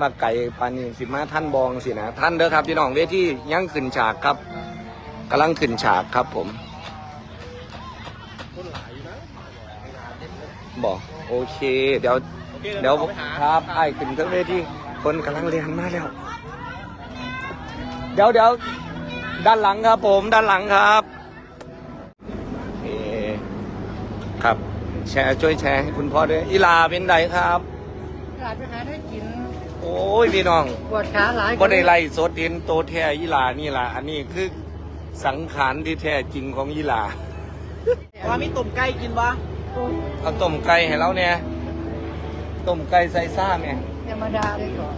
มาไก่ปานนี้สิมาท่านบองสินะท่านเด้อครับพี่น้องเวทียังขึ้นฉากครับกำลังขึ้นฉากครับผมบอกโอเค เดี๋ยว เดี๋ยวครับไอ้ขึ้นเครื่องเวทีคนกำลังเรียนมาแล้ว เดี๋ยวเดี๋ยวด้านหลังครับผมด้านหลังครับเอครับ แชร์ช่วยแชร์ให้คุณพ่อด้วยอีลาเป็นไดครับหลานไปหาได้กิน โอ้ยพี่น้องปวดขาหลายก็ได้ไล่สดเห็นโตแท้ยีหลานี่ล่ะ อันนี้คือสังขารที่แท้จริงของยีหลาว่ามีตุ่มไก่กินบ่เอาต้มไก่ให้เราเนี่ยต้มไก่ใส่ซ่าเนี่ยธรรมดาเลยก่อน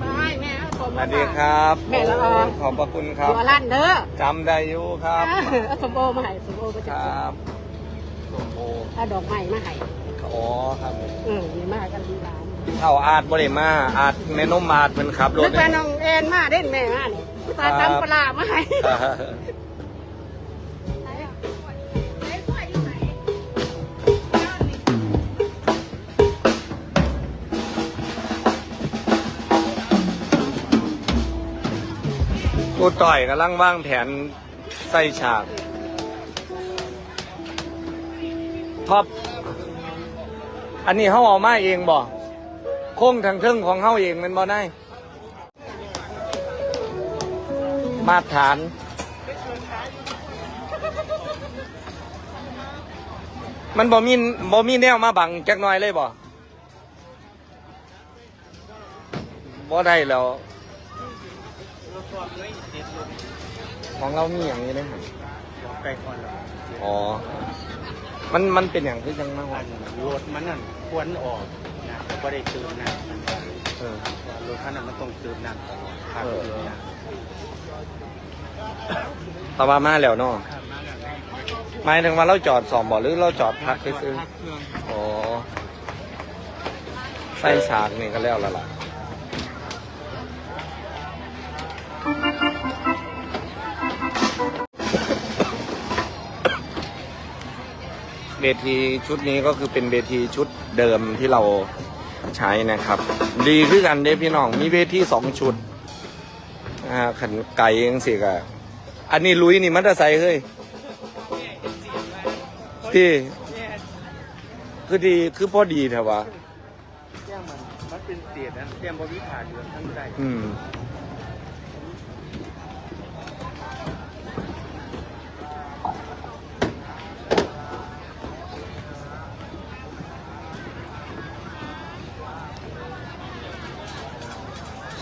ไม่แม่เอาสมสวัสดีครับแม่ละออขอบพระคุณครับหัวลั่นเด้อจำได้อยู่ครับเอาสมโอมาให้สมโอมาคจากรับโอ้โหถ้าดอกไม้มาให้อ๋อครับเออนี่มากันดีร้าน เท่าอาดบริมาอาดแม่นมอาดเป็นขับรนึถกว่าน้องแอนมาเด่นแม่มานี่ตาตำปลามาให้กูต่อยกำลังวางแผนใส่ฉากท็อปอันนี้เขาเอามาเองบ่ โค้งทางเทิงของเขาเองแมันบ่ได้ มาตรฐาน มันบ่มีบ่มีแนวมาบังจักหน่อยเลยบ่บ่ได้แล้ว ของเรามีอย่างนี้เลยครับไก่ก่อนแล้วอ๋อ มันมันเป็นอย่างที่จังมากอัว่านรถมันนั่นควรออกนะ ก็ได้ตื่นนะเออรถคันนั้นมันต้องตื่นน้ำตลอดขาดเออตื่นน้ต่ามาแล้วเนาะหมายถึงว่าเราจอดสอมบ่หรือเราจอดพักซื้อพักเครื่องๆอ๋อใส่ฉากนี่ก็แล้วและล่ะ เวทีชุดนี้ก็คือเป็นเวทีชุดเดิมที่เรา ใช้นะครับ ดีขึ้นกันเด้พี่น้องมีเวทีสองชุดอ่าขันไก่เองสิกะอันนี้ลุยนี่มันจะใส่เฮ้ยที่คือดีคือพอดีเถอะวะเตี้ยมันมันเป็นเศษนะเตี้ยมบวิถาอยู่ทั้งใจอืม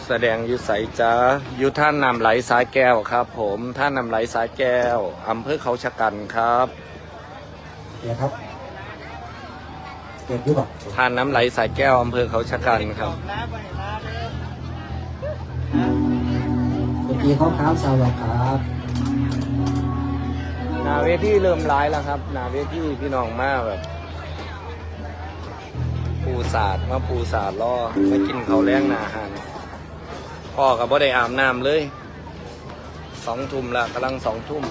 แสดงอยู่ใสจ้าอยู่ท่านนำไหลสายแก้วครับ ผมท่านนำไหลสายแก้วอำเภอเขาชะกันครับเดี๋ยวครับเก็บดีกว่าท่านน้ำไหลสายแก้วอำเภอเขาชะกันครับเมื่อกี้เขาค้าวสาวหรอกครับหนาเวทีเริ่มร้ายแล้วครับหนาเวทีพี่น้องมากแบบปูสาดมาปูสาดล่อมากินเขาวแรงหนาอาหาร พ่อกับบ่ได้อาบน้ำเลยสองทุ่มละกำลังสองทุ่ม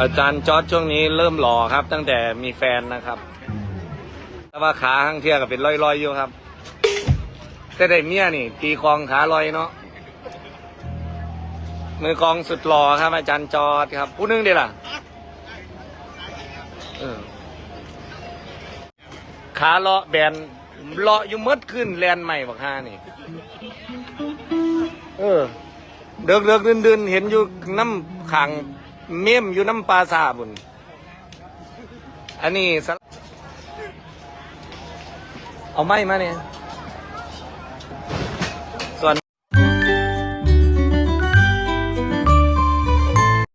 อาจารย์จอร์ดช่วงนี้เริ่มหล่อครับ ตั้งแต่มีแฟนนะครับ แต่ว่าขาข้างเที่ยก็เป็นร้อยๆอยู่ครับ แต่ได้เมียนี่ ตีคองขาลอยเนาะ มือกองสุดหล่อครับ อาจารย์จอดครับ ผู้นึงดีล่ะขาเลาะแบนเลาะอยู่มดขึ้นแลนใหม่บักฮานี่ เออ เดิกเดิกๆดื่นเห็นอยู่น้ำขังเมี่ยมอยู่น้ำปลาซาบุนอันนี้เอาไม้มาเนี่ย